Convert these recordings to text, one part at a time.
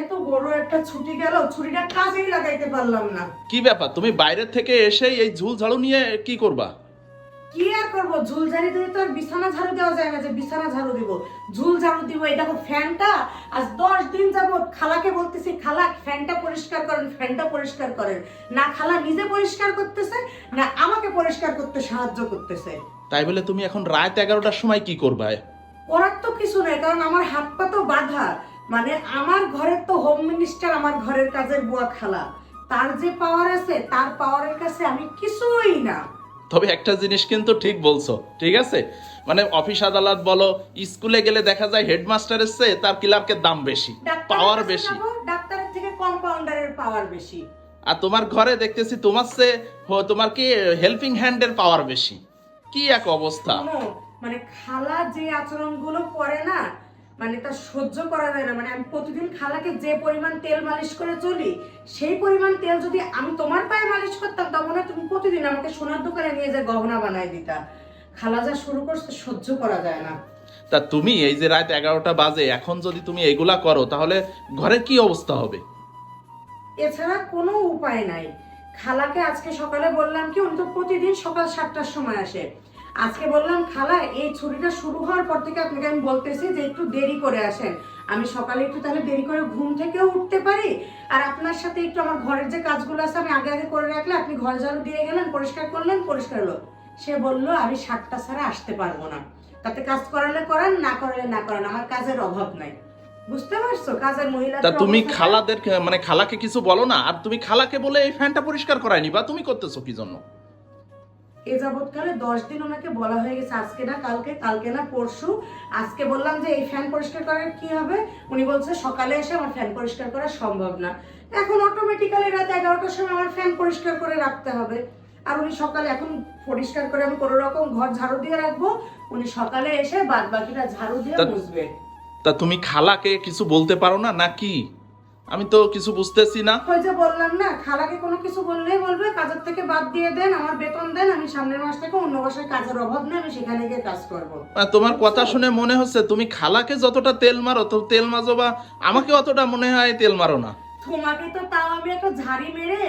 এত বড় একটা ছুটি গেল ছুটিটা কাজেই লাগাইতে পারলাম না। কি ব্যাপার? তুমি বাইরে থেকে এসেই এই ঝুল ঝাড়ু নিয়ে কি করবা? কি আর করব? ঝুল ঝাড়ি দিয়ে তো আর বিছানা ঝাড়ু দেওয়া যায় না যে বিছানা ঝাড়ু দিব। ঝুল ঝাড়ু দিব এই দেখো ফ্যানটা। আজ দশ দিন যাবত খালাকে বলতেছি খালা ফ্যানটা পরিষ্কার করেন ফ্যানটা পরিষ্কার করেন। না খালা নিজে পরিষ্কার করতেছে না আমাকে পরিষ্কার করতে সাহায্য করতেছে। তাই বলে তুমি এখন রাত এগারোটার সময় কি করবা? করার তো কিছু নেই কারণ আমার হাত পা তো বাঁধা। মানে আমার ঘরের তো হোম মিনিস্টার আমার ঘরের কাজের বুয়া খালা। তার যে পাওয়ার আছে তার পাওয়ারের কাছে আমি কিছুই না। তবে একটা জিনিস কিন্তু ঠিক বলছো ঠিক আছে? মানে অফিস আদালত বলো স্কুলে গেলে দেখা যায় হেডমাস্টারের চেয়ে তার ক্লার্কের দাম বেশি পাওয়ার বেশি। ডাক্তারের থেকে কম্পাউন্ডারের পাওয়ার বেশি। আর তোমার ঘরে দেখতেছি তোমার চেয়ে হ- তোমার কি হেল্পিং হ্যান্ডের পাওয়ার বেশি। কি এক অবস্থা। মানে খালা যে আচরণগুলো করে না মানে তা সহ্য করা যায় না। মানে আমি প্রতিদিন খালাকে যে পরিমাণ তেল মালিশ করে চলি সেই পরিমাণ তেল যদি আমি তোমার পায়ে মালিশ করতাম তখন না তুমি প্রতিদিন আমাকে সোনার দোকানে নিয়ে যে গহনা বানাই দিতা। খালা যা শুরু করছে সহ্য করা যায় না। তা তুমি এই যে রাত এগারোটা বাজে এখন যদি তুমি এগুলা করো তাহলে ঘরের কি অবস্থা হবে? এছাড়া কোনো উপায় নাই। খালাকে আজকে সকালে বললাম কি উনি তো প্রতিদিন সকাল সাতটার সময় আসে। আজকে বললাম খালা এই ছুটিটা শুরু হওয়ার পর থেকে আপনাকে আমি বলতেছি যে একটু দেরি করে আসেন। আমি সকালে একটু তাহলে দেরি করে ঘুম থেকেও উঠতে পারি। আর আপনার সাথে একটু আমার ঘরের যে কাজগুলো আছে আমি আগে আগে করে রাখলে আপনি ঘর ঝাড়ু দিয়ে গেলেন পরিষ্কার করলেন পরিষ্কার হলো। সে বলল আমি সাতটা ছাড়া আসতে পারব না। তাতে কাজ করালে করান না করালে না করান আমার কাজের অভাব নাই। বুঝতে পারছ? কাজের মহিলা তা তুমি খালাদের মানে খালাকে কিছু বলো না আর তুমি খালাকে বলে এই ফ্যানটা পরিষ্কার করায়নি বা তুমি করতেছো কি জন্য? এ যাবৎকালে দশ দিন ওনাকে বলা হয়ে গেছে আজকে না কালকে কালকে না পরশু। আজকে বললাম যে এই ফ্যান পরিষ্কার করার কি হবে? উনি বলছে সকালে এসে আমার ফ্যান পরিষ্কার করা সম্ভব না। এখন অটোমেটিক্যালি রাত এগারোটার সময় আমার ফ্যান পরিষ্কার করে রাখতে হবে। আর উনি সকালে এখন পরিষ্কার করে আমি কোনো রকম ঘর ঝাড়ু দিয়ে রাখব। উনি সকালে এসে বাদ বাকিটা ঝাড়ু দিয়ে বুঝবে তা তুমি খালাকে কিছু বলতে পারো না নাকি আমি তো কিছু বুঝতেছি না। ওই যে বললাম না খালাকে কোনো কিছু বললেই বলবে কাজের থেকে বাদ দিয়ে দেন আমার বেতন আমি সামনের মাস থেকে অন্য বাসায় কাজের অভাব নেই আমি সেখানে গিয়ে কাজ করব। তোমার কথা শুনে মনে হচ্ছে তুমি খালাকে যতটা তেল মারো তো তেল মাজো বা আমাকে অতটা মনে হয় তেল মারো না। তোমাকে তো তাও আমি একটা ঝাড়ি মেরে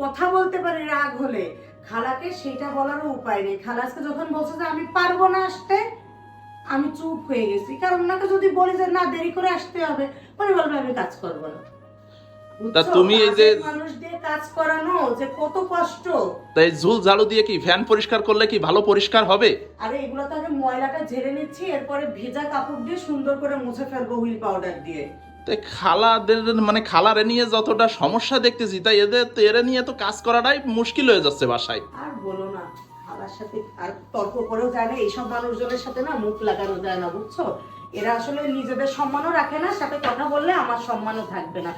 কথা বলতে পারি রাগ হলে। খালাকে সেটা বলারও উপায় নেই। খালা আজকে যখন বলছে যে আমি পারব না আসতে আমি চুপ হয়ে গেছি। কারণ ওনাকে যদি বলি যে না দেরি করে আসতে হবে উনি বলবে আমি কাজ করব না। তা তুমি এই যে- মানুষ দিয়ে কাজ করানো যে কত কষ্ট। তাই ঝুল ঝাড়ু দিয়ে কি ফ্যান পরিষ্কার করলে কি ভালো পরিষ্কার হবে? আরে এগুলো তো আগে ময়লাটা ঝেড়ে নিচ্ছি এরপরে ভেজা কাপড় দিয়ে সুন্দর করে মুছে ফেলব হুইল পাউডার দিয়ে। তাই খালাদের মানে খালারে নিয়ে যতটা সমস্যা দেখতেছি তাই এদের তো এরা নিয়ে তো কাজ করাটাই মুশকিল হয়ে যাচ্ছে বাসায়। আর বলো না খালার সাথে আর তর্ক করেও যায় না এইসব মানুষজনের সাথে না মুখ লাগানো যায় না বুঝছ? এরা আসলে নিজেদের সম্মানও রাখে না সাথে কথা বললে আমার সম্মানও থাকবে না।